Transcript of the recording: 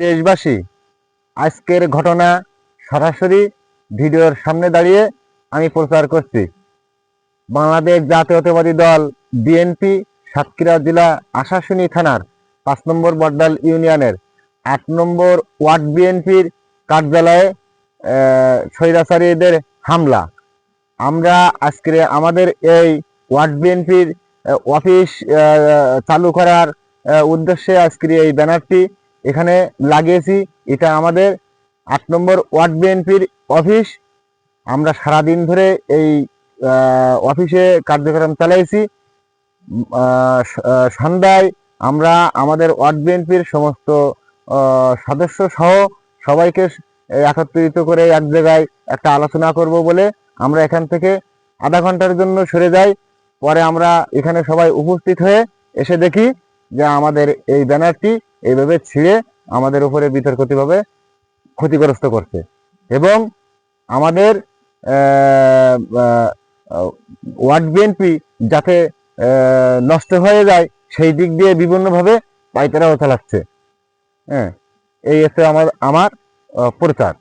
দেশবাসী, আজকের ঘটনা সরাসরি ভিডিওর সামনে দাঁড়িয়ে আমি প্রচার করছি। বাংলাদেশ জাতীয়তাবাদী দল বিএনপি সাতক্ষীরা জেলা আশাশুনি থানার পাঁচ নম্বর বড্ডাল ইউনিয়নের আট নম্বর ওয়ার্ড বিএনপির কার্যালয়ে স্বৈরাচারীদের হামলা। আমরা আজকে আমাদের এই ওয়ার্ড বিএনপির অফিস চালু করার উদ্দেশ্যে আজকের এই ব্যানারটি এখানে লাগিয়েছি। এটা আমাদের আট নম্বর ওয়ার্ড বিএনপির অফিস। আমরা সারাদিন ধরে এই অফিসে কার্যক্রম চালাইছি। সন্ধ্যায় আমরা আমাদের ওয়ার্ড বিএনপির সমস্ত সদস্য সহ সবাইকে একত্রিত করে এক জায়গায় একটা আলোচনা করব বলে আমরা এখান থেকে আধা ঘণ্টার জন্য সরে যাই। পরে আমরা এখানে সবাই উপস্থিত হয়ে এসে দেখি যে আমাদের এই ব্যানারটি এইভাবে ছিঁড়ে আমাদের উপরে বিতর্কিতভাবে ক্ষতিগ্রস্ত করছে। এবং আমাদের ওয়ার্ড বিএনপি যাতে নষ্ট হয়ে যায়, সেই দিক দিয়ে বিভিন্নভাবে পাইতারাও চালাচ্ছে। হ্যাঁ এই হচ্ছে আমার আমার প্রচার।